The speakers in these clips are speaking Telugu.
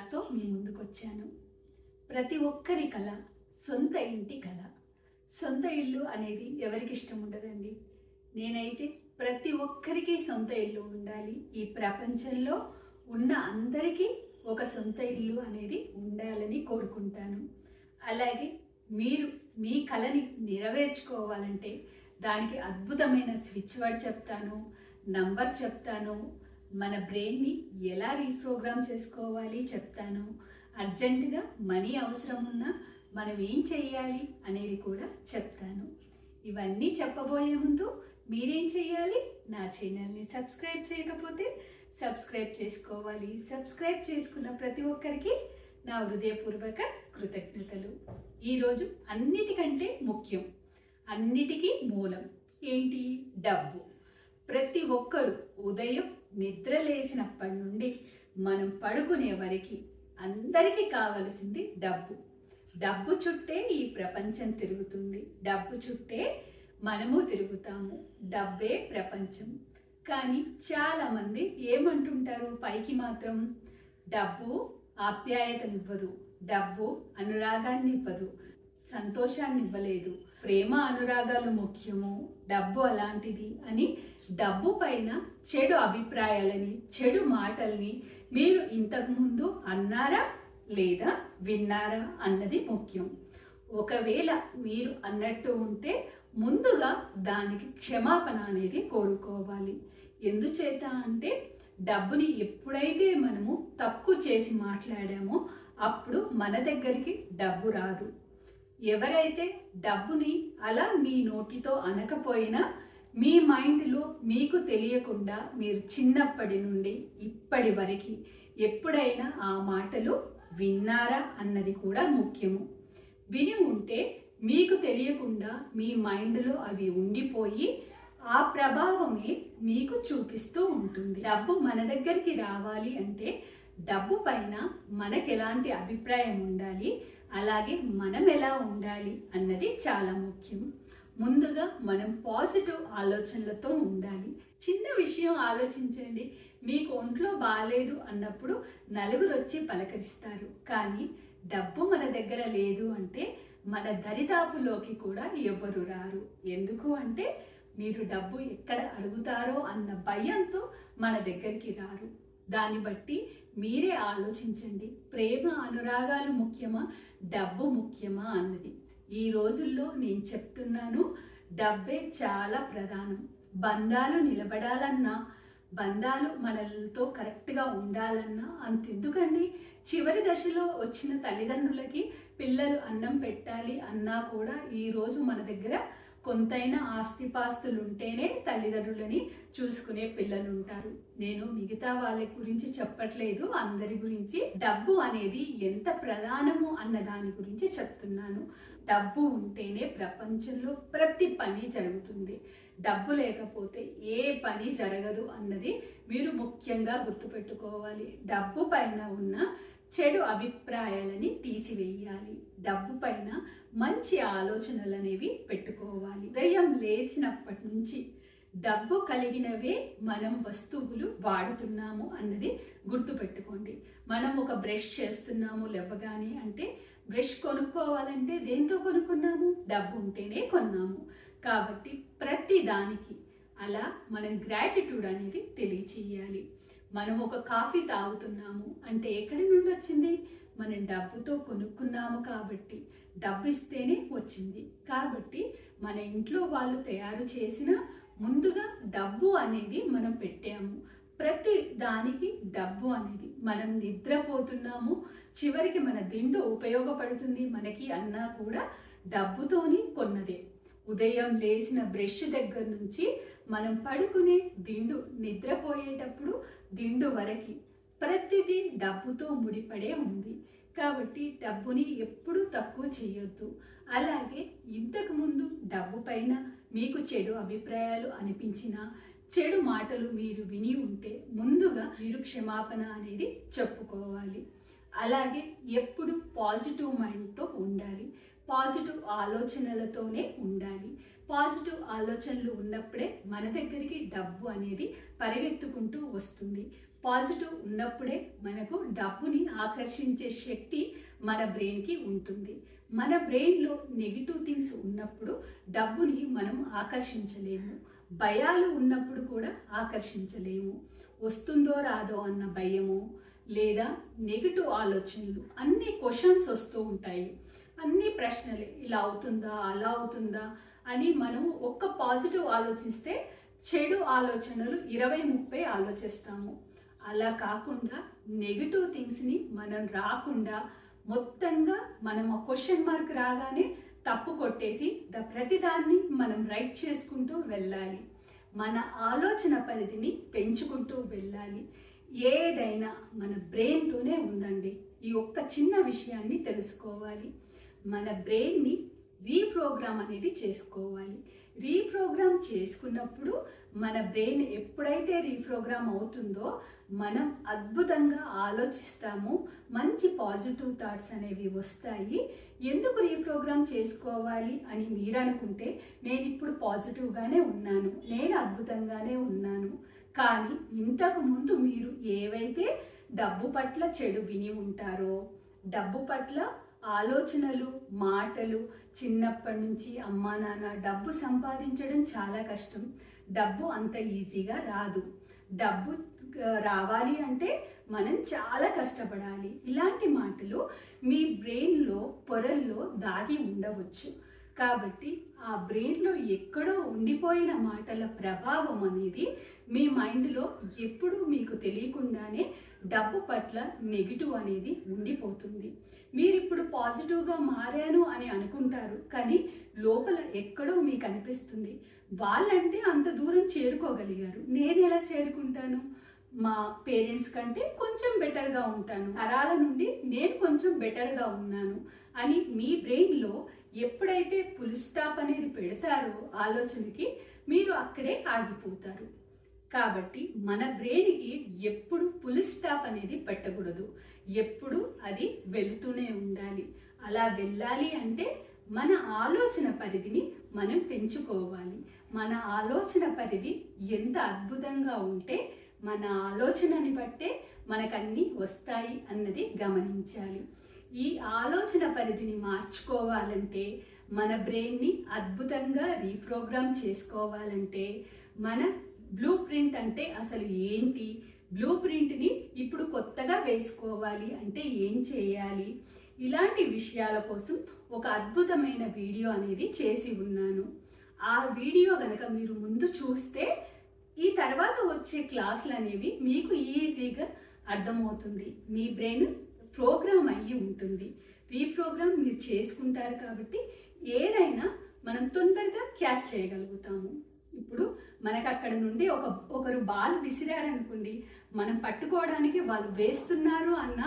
క్లాస్తో మీ ముందుకు వచ్చాను ప్రతి ఒక్కరి కళ సొంత ఇంటి కళ సొంత ఇల్లు అనేది ఎవరికి ఇష్టం ఉండదండి? నేనైతే ప్రతి ఒక్కరికి సొంత ఇల్లు ఉండాలి. ఈ ప్రపంచంలో ఉన్న అందరికీ ఒక సొంత ఇల్లు అనేది ఉండాలని కోరుకుంటాను. అలాగే మీరు మీ కళని నెరవేర్చుకోవాలంటే దానికి అద్భుతమైన స్విచ్ వర్డ్ చెప్తాను నంబర్ చెప్తాను మన బ్రెయిన్ని ఎలా రీప్రోగ్రామ్ చేసుకోవాలి చెప్తాను. అర్జెంటుగా మనీ అవసరం ఉన్నా మనం ఏం చేయాలి అనేది కూడా చెప్తాను. ఇవన్నీ చెప్పబోయే ముందు మీరేం చేయాలి? నా ఛానల్ని సబ్స్క్రైబ్ చేయకపోతే సబ్స్క్రైబ్ చేసుకోవాలి. సబ్స్క్రైబ్ చేసుకున్న ప్రతి ఒక్కరికి నా హృదయపూర్వక కృతజ్ఞతలు. ఈరోజు అన్నిటికంటే ముఖ్యం అన్నిటికీ మూలం ఏంటి? డబ్బు. ప్రతి ఒక్కరు ఉదయం నిద్ర లేచినప్పటి నుండి మనం పడుకునే వరకు అందరికీ కావలసింది డబ్బు. డబ్బు చుట్టే ఈ ప్రపంచం తిరుగుతుంది. డబ్బు చుట్టే మనము తిరుగుతాము. డబ్బే ప్రపంచం. కానీ చాలామంది ఏమంటుంటారు? పైకి మాత్రం డబ్బు ఆప్యాయతనివ్వదు. డబ్బు అనురాగాన్ని ఇవ్వదు సంతోషాన్ని ఇవ్వలేదు ప్రేమ అనురాగాలు ముఖ్యము డబ్బు అలాంటిది అని డబ్బు పైన చెడు అభిప్రాయాలని చెడు మాటల్ని మీరు ఇంతకుముందు అన్నారా లేదా విన్నారా అన్నది ముఖ్యం. ఒకవేళ మీరు అన్నట్టు ఉంటే ముందుగా దానికి క్షమాపణ అనేది కోరుకోవాలి. ఎందుచేత అంటే డబ్బుని ఎప్పుడైతే మనము తక్కువ చేసి మాట్లాడామో అప్పుడు మన దగ్గరికి డబ్బు రాదు. ఎవరైతే డబ్బుని అలా మీ నోటితో అనకపోయినా మీ మైండ్లో మీకు తెలియకుండా మీరు చిన్నప్పటి నుండి ఇప్పటి వరకు ఎప్పుడైనా ఆ మాటలు విన్నారా అన్నది కూడా ముఖ్యము. విని ఉంటే మీకు తెలియకుండా మీ మైండ్లో అవి ఉండిపోయి ఆ ప్రభావమే మీకు చూపిస్తూ ఉంటుంది. డబ్బు మన దగ్గరికి రావాలి అంటే డబ్బు పైన మనకు ఎలాంటి అభిప్రాయం ఉండాలి? అలాగే మనం ఎలా ఉండాలి అన్నది చాలా ముఖ్యం. ముందుగా మనం పాజిటివ్ ఆలోచనలతో ఉండాలి. చిన్న విషయం ఆలోచించండి. మీకు ఒంట్లో బాగాలేదు అన్నప్పుడు నలుగురు వచ్చి పలకరిస్తారు. కానీ డబ్బు మన దగ్గర లేదు అంటే మన దరిదాపులోకి కూడా ఎవ్వరు రారు. ఎందుకు అంటే మీరు డబ్బు ఎక్కడ అడుగుతారో అన్న భయంతో మన దగ్గరికి రారు. దాన్ని బట్టి మీరే ఆలోచించండి. ప్రేమ అనురాగాలు ముఖ్యమా? డబ్బు ముఖ్యమా అన్నది. ఈ రోజుల్లో నేను చెప్తున్నాను డబ్బే చాలా ప్రధానం. బంధాలు నిలబడాలన్నా బంధాలు మనలతో కరెక్ట్గా ఉండాలన్నా అంతెందుకండి? చివరి దశలో వచ్చిన తల్లిదండ్రులకి పిల్లలు అన్నం పెట్టాలి అన్నా కూడా ఈరోజు మన దగ్గర కొంతైనా ఆస్తిపాస్తులు ఉంటేనే తల్లిదండ్రులని చూసుకునే పిల్లలు ఉంటారు నేను మిగతా వాళ్ళ గురించి చెప్పట్లేదు అందరి గురించి. డబ్బు అనేది ఎంత ప్రధానము అన్న దాని గురించి చెప్తున్నాను. డబ్బు ఉంటేనే ప్రపంచంలో ప్రతి పని జరుగుతుంది. డబ్బు లేకపోతే ఏ పని జరగదు అన్నది మీరు ముఖ్యంగా గుర్తుపెట్టుకోవాలి. డబ్బు పైన ఉన్న చెడు అభిప్రాయాలని తీసివేయాలి. డబ్బు పైన మంచి ఆలోచనలు అనేవి పెట్టుకోవాలి. ఉదయం లేచినప్పటి నుంచి డబ్బు కలిగినవే మనం వస్తువులు వాడుతున్నాము అన్నది గుర్తుపెట్టుకోండి. మనం ఒక బ్రష్ చేస్తున్నాము లేవగానే అంటే బ్రష్ కొనుక్కోవాలంటే దేంతో కొనుక్కున్నాము? డబ్బు ఉంటేనే కొన్నాము. కాబట్టి ప్రతి దానికి అలా మనం గ్రాటిట్యూడ్ అనేది తెలియచేయాలి. మనం ఒక కాఫీ తాగుతున్నాము అంటే ఎక్కడి నుండి వచ్చింది? మనం డబ్బుతో కొనుక్కున్నాము కాబట్టి డబ్బు ఇస్తేనే వచ్చింది. కాబట్టి మన ఇంట్లో వాళ్ళు తయారు చేసిన ముందుగా డబ్బు అనేది మనం పెట్టాము. ప్రతి దానికి డబ్బు అనేది మనం నిద్రపోతున్నాము. చివరికి మన దిండు ఉపయోగపడుతుంది. మనకి అన్నా కూడా డబ్బుతోని కొన్నదే. ఉదయం లేచిన బ్రష్ దగ్గర నుంచి మనం పడుకునే దిండు నిద్రపోయేటప్పుడు దిండు వరకు ప్రతిదీ డబ్బుతో ముడిపడే ఉంది. కాబట్టి డబ్బుని ఎప్పుడూ తక్కువ చేయొద్దు. అలాగే ఇంతకుముందు డబ్బు పైన మీకు చెడు అభిప్రాయాలు అనిపించినా చెడు మాటలు మీరు విని ఉంటే ముందుగా మీరు క్షమాపణ అనేది చెప్పుకోవాలి. అలాగే ఎప్పుడు పాజిటివ్ మైండ్తో ఉండాలి. పాజిటివ్ ఆలోచనలతోనే ఉండాలి. పాజిటివ్ ఆలోచనలు ఉన్నప్పుడే మన దగ్గరికి డబ్బు అనేది పరిగెత్తుకుంటూ వస్తుంది. పాజిటివ్ ఉన్నప్పుడే మనకు డబ్బుని ఆకర్షించే శక్తి మన బ్రెయిన్కి ఉంటుంది. మన బ్రెయిన్లో నెగిటివ్ థింగ్స్ ఉన్నప్పుడు డబ్బుని మనం ఆకర్షించలేము. భయాలు ఉన్నప్పుడు కూడా ఆకర్షించలేము. వస్తుందో రాదో అన్న భయము లేదా నెగిటివ్ ఆలోచనలు అన్ని క్వశ్చన్స్ వస్తూ ఉంటాయి. అన్ని ప్రశ్నలే ఇలా అవుతుందా అలా అవుతుందా అని మనం ఒక్క పాజిటివ్ ఆలోచిస్తే చెడు ఆలోచనలు ఇరవై ముప్పై ఆలోచిస్తాము. అలా కాకుండా నెగిటివ్ థింగ్స్ని మనం రాకుండా మొత్తంగా మనం ఆ క్వశ్చన్ మార్క్ రాగానే తప్పు కొట్టేసి ద ప్రతిదాన్ని మనం రైట్ చేసుకుంటూ వెళ్ళాలి. మన ఆలోచన పరిధిని పెంచుకుంటూ వెళ్ళాలి. ఏదైనా మన బ్రెయిన్తోనే ఉందండి. ఈ ఒక్క చిన్న విషయాన్ని తెలుసుకోవాలి. మన బ్రెయిన్ని రీప్రోగ్రామ్ అనేది చేసుకోవాలి. రీప్రోగ్రామ్ చేసుకున్నప్పుడు మన బ్రెయిన్ ఎప్పుడైతే రీప్రోగ్రామ్ అవుతుందో మనం అద్భుతంగా ఆలోచిస్తాము. మంచి పాజిటివ్ థాట్స్ అనేవి వస్తాయి. ఎందుకు రీప్రోగ్రామ్ చేసుకోవాలి అని మీరు అనుకుంటే నేను ఇప్పుడు పాజిటివ్గానే ఉన్నాను. నేను అద్భుతంగానే ఉన్నాను. కానీ ఇంతకు ముందు మీరు ఏవైతే డబ్బు పట్ల చెడు విని ఉంటారో డబ్బు పట్ల ఆలోచనలు మాటలు చిన్నప్పటి నుంచి అమ్మా నాన్న డబ్బు సంపాదించడం చాలా కష్టం. డబ్బు అంత ఈజీగా రాదు. డబ్బు రావాలి అంటే మనం చాలా కష్టపడాలి. ఇలాంటి మాటలు మీ బ్రెయిన్లో పొరల్లో దాగి ఉండవచ్చు. కాబట్టి ఆ బ్రెయిన్లో ఎక్కడో ఉండిపోయిన మాటల ప్రభావం అనేది మీ మైండ్లో ఎప్పుడూ మీకు తెలియకుండానే డబ్బు పట్ల నెగిటివ్ అనేది ఉండిపోతుంది. మీరు ఇప్పుడు పాజిటివ్గా మారాను అని అనుకుంటారు కానీ లోపల ఎక్కడో మీకు అనిపిస్తుంది. వాళ్ళంటే అంత దూరం చేరుకోగలిగారు. నేను ఎలా చేరుకుంటాను? మా పేరెంట్స్ కంటే కొంచెం బెటర్గా ఉంటాను. తరాల నుండి నేను కొంచెం బెటర్గా ఉన్నాను అని మీ బ్రెయిన్లో ఎప్పుడైతే పుల్ స్టాప్ అనేది పెడతారో ఆలోచనకి మీరు అక్కడే ఆగిపోతారు. కాబట్టి మన బ్రెయిన్కి ఎప్పుడు పుల్ స్టాప్ అనేది పెట్టకూడదు. ఎప్పుడు అది వెళుతూనే ఉండాలి. అలా వెళ్ళాలి అంటే మన ఆలోచన పరిధిని మనం పెంచుకోవాలి. మన ఆలోచన పరిధి ఎంత అద్భుతంగా ఉంటే మన ఆలోచనని బట్టే మనకన్నీ వస్తాయి అన్నది గమనించాలి. ఈ ఆలోచన పరిధిని మార్చుకోవాలంటే మన బ్రెయిన్ని అద్భుతంగా రీప్రోగ్రామ్ చేసుకోవాలంటే మన బ్లూ ప్రింట్ అంటే అసలు ఏంటి? బ్లూ ప్రింట్ని ఇప్పుడు కొత్తగా వేసుకోవాలి అంటే ఏం చేయాలి? ఇలాంటి విషయాల కోసం ఒక అద్భుతమైన వీడియో అనేది చేసి ఉన్నాను. ఆ వీడియో కనుక మీరు ముందు చూస్తే ఈ తర్వాత వచ్చే క్లాసులు అనేవి మీకు ఈజీగా అర్థమవుతుంది. మీ బ్రెయిన్ ప్రోగ్రామ్ అయ్యి ఉంటుంది. రీప్రోగ్రామ్ మీరు చేసుకుంటారు కాబట్టి ఏదైనా మనం తొందరగా క్యాచ్ చేయగలుగుతాము. ఇప్పుడు మనకు అక్కడ నుండి ఒక ఒకరు బాల్ విసిరారనుకోండి మనం పట్టుకోవడానికి వాళ్ళు వేస్తున్నారు అన్న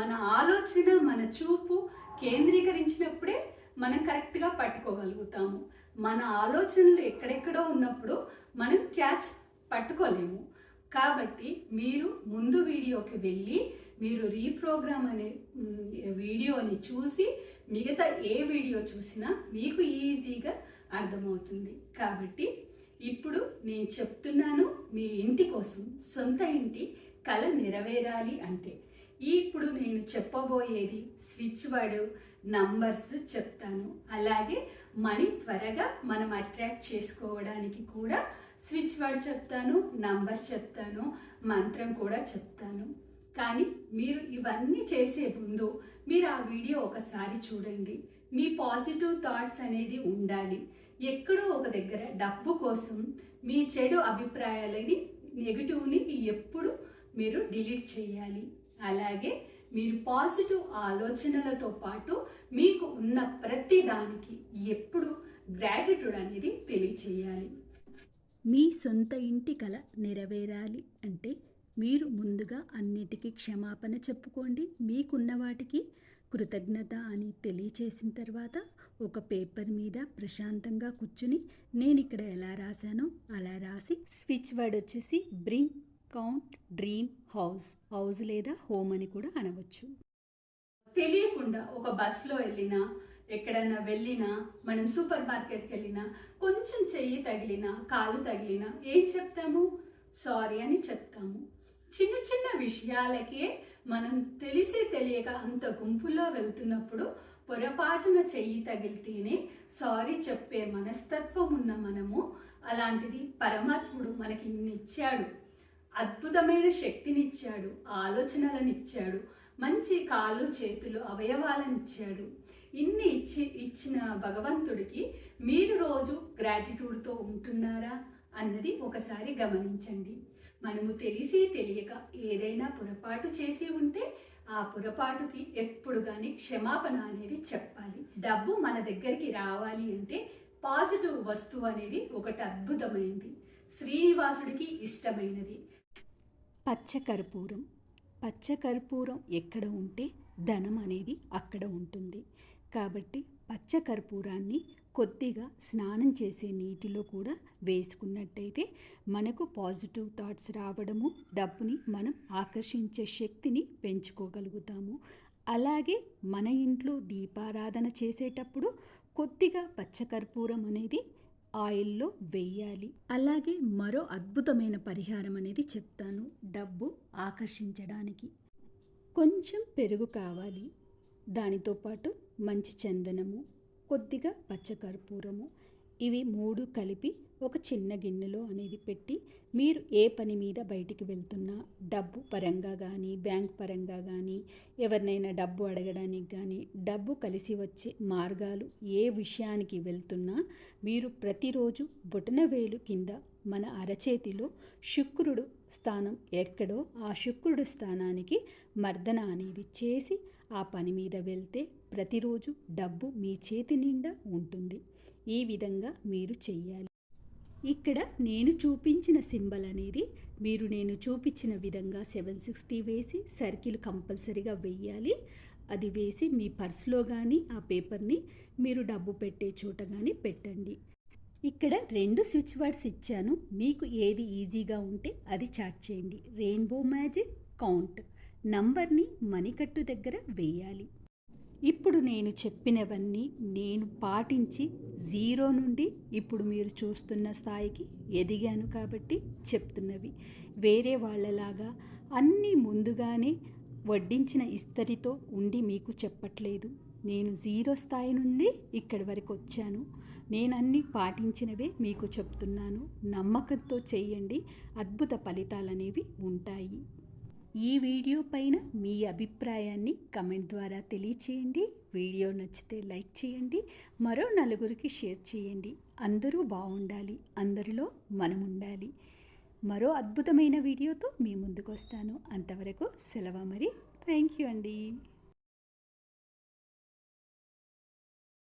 మన ఆలోచన మన చూపు కేంద్రీకరించినప్పుడే మనం కరెక్ట్గా పట్టుకోగలుగుతాము. మన ఆలోచనలు ఎక్కడెక్కడో ఉన్నప్పుడు మనం క్యాచ్ పట్టుకోలేము. కాబట్టి మీరు ముందు వీడియోకి వెళ్ళి మీరు రీప్రోగ్రామ్ అనే వీడియోని చూసి మిగతా ఏ వీడియో చూసినా మీకు ఈజీగా అర్థమవుతుంది. కాబట్టి ఇప్పుడు నేను చెప్తున్నాను మీ ఇంటి కోసం సొంత ఇంటి కళ నెరవేరాలి అంటే. ఇప్పుడు నేను చెప్పబోయేది స్విచ్ వర్డ్ నంబర్స్ చెప్తాను. అలాగే మనీ త్వరగా మనం అట్రాక్ట్ చేసుకోవడానికి కూడా స్విచ్ వర్డ్ చెప్తాను నంబర్ చెప్తాను మంత్రం కూడా చెప్తాను. కానీ మీరు ఇవన్నీ చేసే ముందు మీరు ఆ వీడియో ఒకసారి చూడండి. మీ పాజిటివ్ థాట్స్ అనేది ఉండాలి. ఎక్కడో ఒక దగ్గర డబ్బు కోసం మీ చెడు అభిప్రాయాలని నెగిటివ్ని ఎప్పుడు మీరు డిలీట్ చేయాలి. అలాగే మీరు పాజిటివ్ ఆలోచనలతో పాటు మీకు ఉన్న ప్రతి దానికి ఎప్పుడు గ్రాటిట్యూడ్ అనేది తెలియచేయాలి. మీ సొంత ఇంటి కల నెరవేరాలి అంటే మీరు ముందుగా అన్నిటికీ క్షమాపణ చెప్పుకోండి. మీకున్న వాటికి కృతజ్ఞత అని తెలియచేసిన తర్వాత ఒక పేపర్ మీద ప్రశాంతంగా కూర్చుని నేను ఇక్కడ ఎలా రాశానో అలా రాసి స్విచ్ వర్డ్ వచ్చేసి bring count dream house house లేదా హోమ్ అని కూడా అనవచ్చు. తెలియకుండా ఒక బస్సులో వెళ్ళినా ఎక్కడన్నా వెళ్ళినా మనం సూపర్ మార్కెట్కి వెళ్ళినా కొంచెం చెయ్యి తగిలినా కాలు తగిలినా ఏం చెప్తాము? సారీ అని చెప్తాము. చిన్న చిన్న విషయాలకే మనం తెలిసి తెలియక అంత గుంపులో వెళ్తున్నప్పుడు పొరపాటున చెయ్యి తగిలితేనే సారీ చెప్పే మనస్తత్వం ఉన్న మనము అలాంటిది పరమాత్ముడు మనకి ఇన్ని ఇచ్చాడు అద్భుతమైన శక్తినిచ్చాడు ఆలోచనలనిచ్చాడు మంచి కాళ్ళు చేతులు అవయవాలనిచ్చాడు. ఇన్ని ఇచ్చి ఇచ్చిన భగవంతుడికి మీరు రోజు గ్రాటిట్యూడ్తో ఉంటున్నారా? అన్నది ఒకసారి గమనించండి. మనము తెలిసి తెలియక ఏదైనా పొరపాటు చేసి ఉంటే ఆ పొరపాటుకి ఎప్పుడు కానీ క్షమాపణ అనేది చెప్పాలి. డబ్బు మన దగ్గరికి రావాలి అంటే పాజిటివ్ వస్తువు అనేది ఒకటి అద్భుతమైంది. శ్రీనివాసుడికి ఇష్టమైనది. పచ్చకర్పూరం. పచ్చకర్పూరం ఎక్కడ ఉంటే ధనం అనేది అక్కడ ఉంటుంది. కాబట్టి పచ్చకర్పూరాన్ని కొద్దిగా స్నానం చేసే నీటిలో కూడా వేసుకున్నట్టయితే మనకు పాజిటివ్ థాట్స్ రావడము డబ్బుని మనం ఆకర్షించే శక్తిని పెంచుకోగలుగుతాము. అలాగే మన ఇంట్లో దీపారాధన చేసేటప్పుడు కొద్దిగా పచ్చకర్పూరం అనేది ఆయిల్లో వేయాలి. అలాగే మరో అద్భుతమైన పరిహారం అనేది చెప్తాను డబ్బు ఆకర్షించడానికి. కొంచెం పెరుగు కావాలి. దానితో పాటు మంచి చందనము కొద్దిగా పచ్చకర్పూరము. ఇవి మూడు కలిపి ఒక చిన్న గిన్నెలో అనేది పెట్టి మీరు ఏ పని మీద బయటికి వెళ్తున్నా డబ్బు పరంగా కానీ బ్యాంక్ పరంగా కానీ ఎవరినైనా డబ్బు అడగడానికి కానీ డబ్బు కలిసి వచ్చే మార్గాలు ఏ విషయానికి వెళ్తున్నా మీరు ప్రతిరోజు బొటనవేలు కింద మన అరచేతిలో శుక్రుడు స్థానం ఎక్కడో ఆ శుక్రుడు స్థానానికి మర్దన అనేది చేసి ఆ పని మీద వెళ్తే ప్రతిరోజు డబ్బు మీ చేతి నిండా ఉంటుంది. ఈ విధంగా మీరు చెయ్యాలి. ఇక్కడ నేను చూపించిన సింబల్ అనేది మీరు నేను చూపించిన విధంగా సెవెన్ సిక్స్టీ వేసి సర్కిల్ కంపల్సరీగా వెయ్యాలి. అది వేసి మీ పర్స్లో కానీ ఆ పేపర్ని మీరు డబ్బు పెట్టే చోట కానీ పెట్టండి. ఇక్కడ రెండు స్విచ్ వర్డ్స్ ఇచ్చాను. మీకు ఏది ఈజీగా ఉంటే అది చాట్ చేయండి. Rainbow magic count. నంబర్ని మణికట్టు దగ్గర వేయాలి. ఇప్పుడు నేను చెప్పినవన్నీ నేను పాటించి జీరో నుండి ఇప్పుడు మీరు చూస్తున్న స్థాయికి ఎదిగాను కాబట్టి చెప్తున్నవి. వేరే వాళ్ళలాగా అన్నీ ముందుగానే వడ్డించిన ఇస్తరితో ఉండి మీకు చెప్పట్లేదు. నేను జీరో స్థాయి నుండి ఇక్కడి వరకు వచ్చాను. నేను అన్నీ పాటించినవే మీకు చెప్తున్నాను. నమ్మకంతో చేయండి. అద్భుత ఫలితాలు అనేవి ఉంటాయి. ఈ వీడియో పైన మీ అభిప్రాయాన్ని కమెంట్ ద్వారా తెలియచేయండి. వీడియో నచ్చితే లైక్ చేయండి. మరో నలుగురికి షేర్ చేయండి. అందరూ బాగుండాలి. అందరిలో మనం ఉండాలి మరో అద్భుతమైన వీడియోతో మీ ముందుకు వస్తాను అంతవరకు సెలవు మరి. థ్యాంక్ యూ అండి.